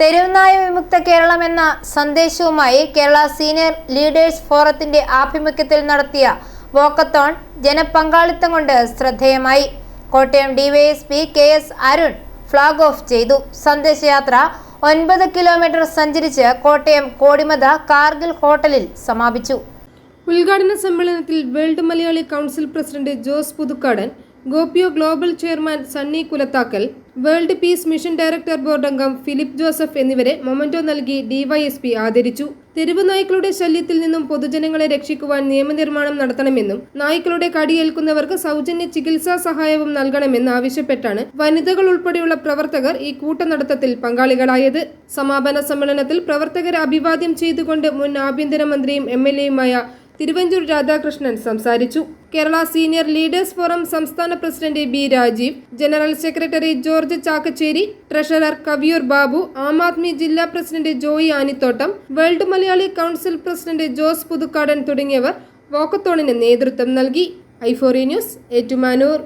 തെരുവുനായ വിമുക്ത കേരളം എന്ന സന്ദേശവുമായി കേരള സീനിയർ ലീഡേഴ്സ് ഫോറത്തിന്റെ ആഭിമുഖ്യത്തിൽ നടത്തിയ വോക്കത്തോൺ ജനപങ്കാളിത്തം കൊണ്ട് ശ്രദ്ധേയമായി. Kottayam DYSP K S Arun flag off ചെയ്തു. സന്ദേശയാത്ര ഒൻപത് കിലോമീറ്റർ സഞ്ചരിച്ച് കോട്ടയം കോടിമത കാർഗിൽ ഹോട്ടലിൽ സമാപിച്ചു. ഉദ്ഘാടന സമ്മേളനത്തിൽ world Malayali council president Jose Puthukkadan GOPIO global chairman Sunny Kulathakkal world peace mission director board അംഗം ഫിലിപ്പ് ജോസഫ് എന്നിവരെ മൊമന്റോ നൽകി ഡിവൈഎസ്പി ആദരിച്ചു. തെരുവ് നായ്ക്കളുടെ ശല്യത്തിൽ നിന്നും പൊതുജനങ്ങളെ രക്ഷിക്കുവാൻ നിയമനിർമ്മാണം നടത്തണമെന്നും നായ്ക്കളുടെ കടിയേൽക്കുന്നവർക്ക് സൗജന്യ ചികിത്സാ സഹായവും നൽകണമെന്ന് ആവശ്യപ്പെട്ടാണ് വനിതകൾ ഉൾപ്പെടെയുള്ള പ്രവർത്തകർ ഈ കൂട്ടനടത്തത്തിൽ പങ്കാളികളായത്. സമാപന സമ്മേളനത്തിൽ പ്രവർത്തകരെ അഭിവാദ്യം ചെയ്തുകൊണ്ട് മുൻ ആഭ്യന്തരമന്ത്രിയും എം എൽ എയുമായ തിരുവഞ്ചൂർ രാധാകൃഷ്ണൻ സംസാരിച്ചു. കേരള സീനിയർ ലീഡേഴ്സ് ഫോറം സംസ്ഥാന president B Rajeev general secretary George Chakkachery treasurer Kaviyoor Babu Aam Aadmi ജില്ലാ president Joy Anithottam world Malayali council president Jose Puthukkadan തുടങ്ങിയവർ വോക്കത്തോണിന് നേതൃത്വം നൽകി. ഐഫോറി ന്യൂസ് ഏറ്റുമാനൂർ.